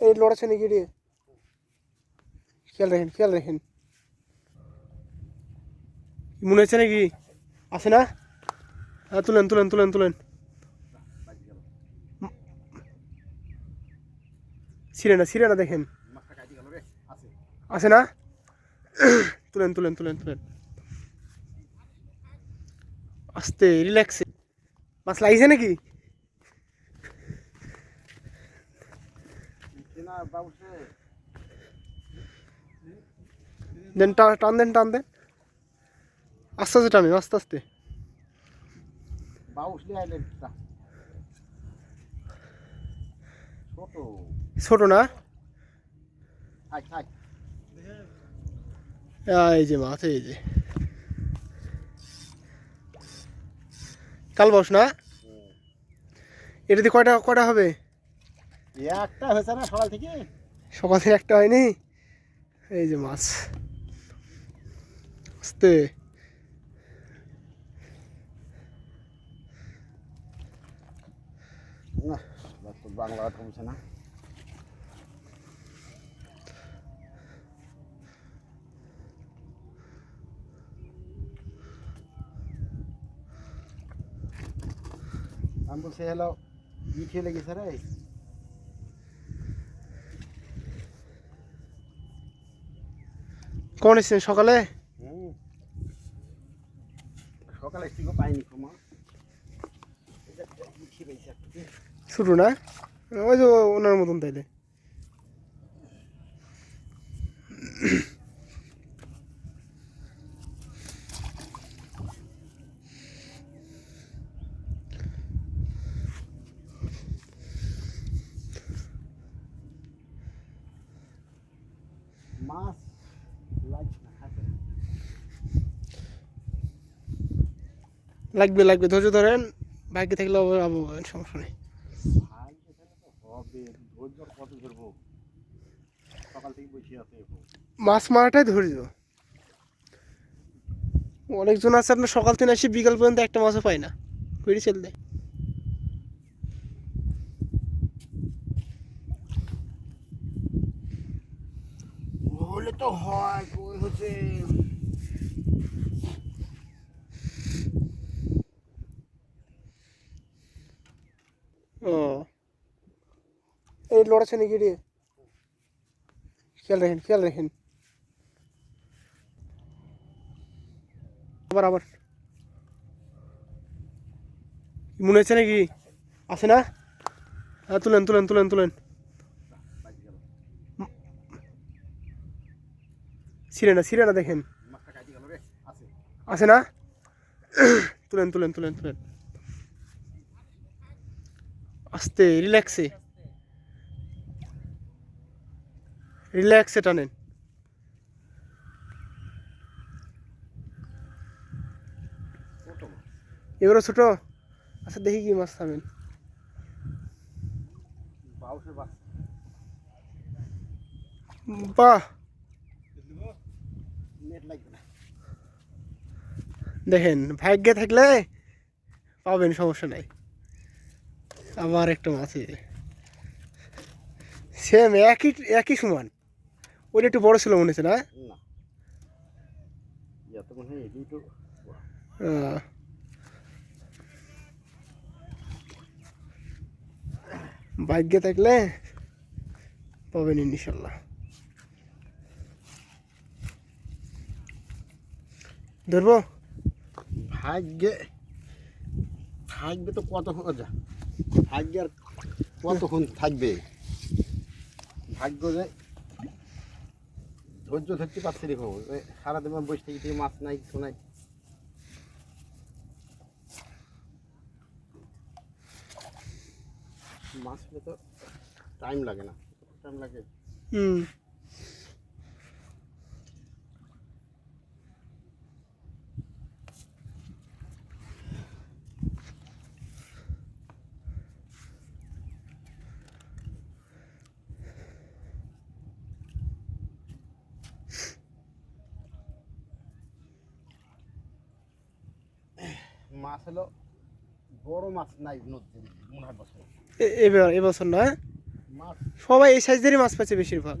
এই লড়াচ্ছে নাকি রে? খেয়াল রাখেন খেয়াল রাখেন। মনে হচ্ছে নাকি? আছে না? হ্যাঁ তুলেন তুলেন তুলেন তুলেন। ছিঁড়ে না ছিঁড়ে না দেখেন। আছে না? তুলেন তুলেন তুলেন তুলেন। আস্তে রিল্যাক্সে মাছ লাগিয়েছে নাকি না বাবুসে দেন টান দেন টান দেন। আস্তে আস্তে টানেন, আস্তে আস্তে। ছোট না? এই যে মাছ, এই যে। কাল বস না? এটা দিয়ে কয়টা কয়টা হবে? একটা হয়েছে না সকাল থেকে? সকাল থেকে একটা হয়নি? এই যে মাছ। আস্তে। না বাংলা কমছে না। আমি বলছি হ্যালো ই খেয়ে লেগেছে রে? কখন এসছেন সকালে। সকালে পাইনি ক্ষমা। ছোটো না? ওই যে ওনার মতন তাইলে। মাছ লাগবে লাগবে, ধৈর্য ধরেন বাইকে থাকলে আবার আবু সমস্যা নেই। মাছ মারাটাই ধৈর্য। অনেকজন আছে, আপনার সকাল থেকে আসি, বিকাল পর্যন্ত একটা মাছও পায় না। কুড়ি চল দেয়। তো হয় কই হচ্ছে এই লড়াচ্ছে নাকি রে খেয়াল রাখেন খেয়াল রাখেন। আবার আবার। মনে হচ্ছে নাকি? আছে না? হ্যাঁ তুলেন তুলেন তুলেন তুলেন। ছিঁড়ে না ছিঁড়ে না দেখেন আছে না তুলেন তুলেন তুলেন তুলেন আস্তে রিল্যাক্সে রিল্যাক্সে টানেন এবারও ছোট আচ্ছা দেখি কি মাছ থামেন বাহ দেখেন ভাগ্যে থাকলে পাবেন সমস্যা নাই। আবার একটা মাছ সেম একই একই সমান। ওইটা একটু বড় ছিল মনে হচ্ছে না। ভাগ্যে থাকলে পাবেন ইনশাল্লাহ। ধরবো? ভাগ্যে থাকবে তো কতক্ষণ যা ভাগ্যে আর কতক্ষণ থাকবে? ভাগ্য যে ধৈর্য ধরতে পারছি দেখো ওই সারাদিন বসে থেকে থেকে মাছ নাই কিছু নাই। মাছ তো টাইম লাগে না টাইম লাগে। হুম। মাছ হলো বড় মাছ নাই নদীতে মনে হয় বছর। এবছর নয়? মাছ সবাই এই সাইজেরই মাছ পাচ্ছে বেশিরভাগ।